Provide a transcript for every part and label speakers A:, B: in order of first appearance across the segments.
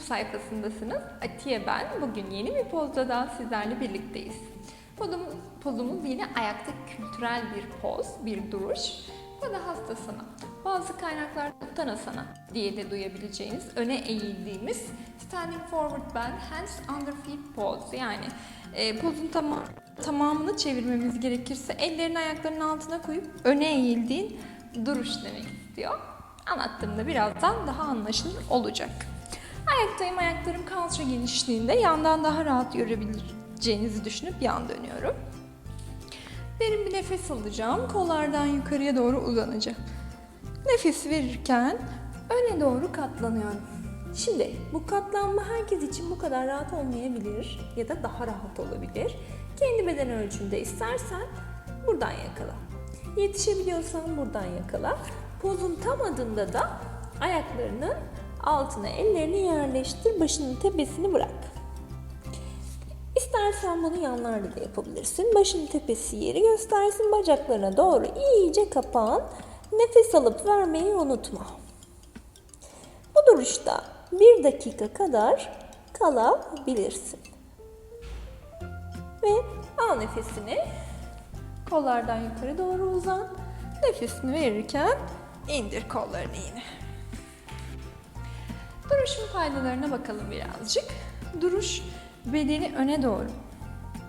A: sayfasındasınız. Atiye ben. Bugün yeni bir pozda daha sizlerle birlikteyiz. Pozumuz, pozumuz yine ayakta kültürel bir poz, bir duruş. Bu da hastasana. Bazı kaynaklarda uttanasana diye de duyabileceğiniz öne eğildiğimiz standing forward bend hands under feet pose. Yani e, pozun tamam, tamamını çevirmemiz gerekirse ellerini ayaklarının altına koyup öne eğildiğin duruş demek istiyor. Anlattığımda birazdan daha anlaşılır olacak. Ayaktayım, ayaklarım kalça genişliğinde. Yandan daha rahat görebileceğinizi düşünüp yan dönüyorum. Derin bir nefes alacağım. Kollardan yukarıya doğru uzanacağım. Nefes verirken öne doğru katlanıyorum. Şimdi bu katlanma herkes için bu kadar rahat olmayabilir ya da daha rahat olabilir. Kendi beden ölçünde istersen buradan yakala. Yetişebiliyorsan buradan yakala. Pozun tam adında da ayaklarının altına ellerini yerleştir, başının tepesini bırak. İstersen bunu yanlarda da yapabilirsin. Başın tepesi yeri göstersin. Bacaklarına doğru iyice kapan. Nefes alıp vermeyi unutma. Bu duruşta bir dakika kadar kalabilirsin. Ve al nefesini. Kollardan yukarı doğru uzan. Nefesini verirken indir kollarını yine. Duruşun faydalarına bakalım birazcık. Duruş bedeni öne doğru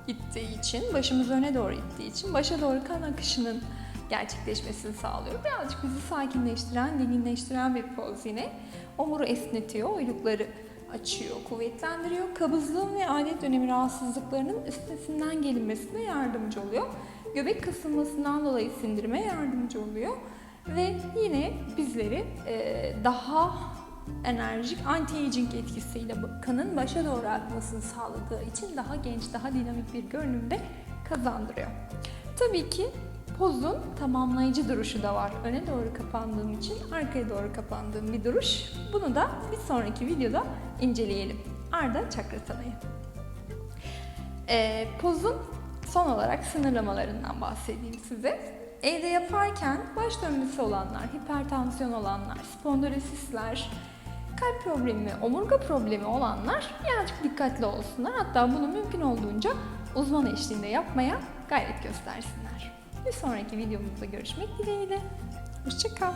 A: ittiği için, başımız öne doğru ittiği için başa doğru kan akışının gerçekleşmesini sağlıyor. Birazcık bizi sakinleştiren, dinginleştiren bir poz yine. Omuru esnetiyor, uylukları açıyor, kuvvetlendiriyor. Kabızlığın ve adet dönemi rahatsızlıklarının üstesinden gelinmesine yardımcı oluyor. Göbek kasılmasından dolayı sindirime yardımcı oluyor. Ve yine bizleri e, daha enerjik anti-aging etkisiyle kanın başa doğru akmasını sağladığı için daha genç, daha dinamik bir görünümde kazandırıyor. Tabii ki pozun tamamlayıcı duruşu da var. Öne doğru kapandığım için arkaya doğru kapandığım bir duruş. Bunu da bir sonraki videoda inceleyelim. Arda Çakratana'yı. Ee, pozun son olarak sınırlamalarından bahsedeyim size. Evde yaparken baş dönmesi olanlar, hipertansiyon olanlar, spondilosisler, kalp problemi, omurga problemi olanlar birazcık dikkatli olsunlar. Hatta bunu mümkün olduğunca uzman eşliğinde yapmaya gayret göstersinler. Bir sonraki videomuzda görüşmek dileğiyle. Hoşçakal.